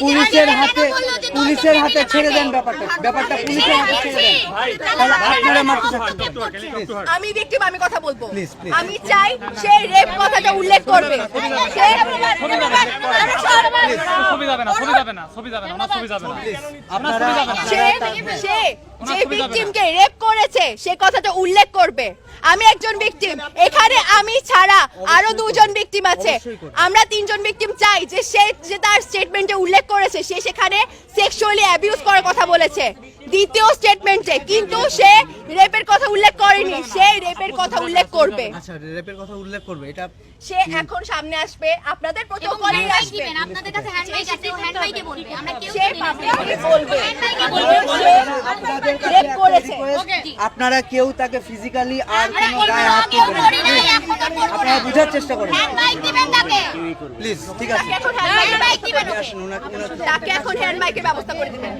পুলিশের হাতে পুলিশের হাতে ছেড়ে দেন ব্যাপারটা। ব্যাপারটা পুলিশের হাতে ছেড়ে দেন। তাহলে আপনারা মারতে থাকছেন আমি ভিকটিম আমি কথা বলব. আমি চাই সে রেপ কথাটা উল্লেখ করবে। সে ছবি যাবে না ছবি যাবে না। ছবি যাবে না ছবি যাবে না আপনার ছবি যাবে না। সে সে যে ভিকটিমকে রেপ করেছে সে কথাটা উল্লেখ করবে। আমি একজন ভিকটিম এখানে আমি ছাড়া আরও দুজন ভিকটিম আছে। আমরা তিনজন ভিকটিম চাই যে সে যে তার স্টেটমেন্টে উল্লেখ করেছে সে সেখানে সেক্সুয়ালি অ্যাবিউজ করার কথা বলেছে। দ্বিতীয় স্টেটমেন্টে কিন্তু সে রেপের কথা উল্লেখ করেনি সে রেপের কথা উল্লেখ করবে। আচ্ছা রেপের কথা উল্লেখ করবে এটা সে এখন সামনে আসবে আপনাদের প্রোটোকলে আসবে। আপনাদের কাছে হ্যান্ড মাইক আছে হ্যান্ড বলবে আমরা কেউ সে পাবলিকলি বলবে। রেপ করেছে। আপনারা কেউ তাকে ফিজিক্যালি আর কোনো গায়ে হাত কেউ তুলবেন করি নাই এখন তো করব আপনারা বুঝার চেষ্টা করেন। প্লিজ ঠিক আছে। এখন হ্যান্ড মাইকের ব্যবস্থা করে দিবেন।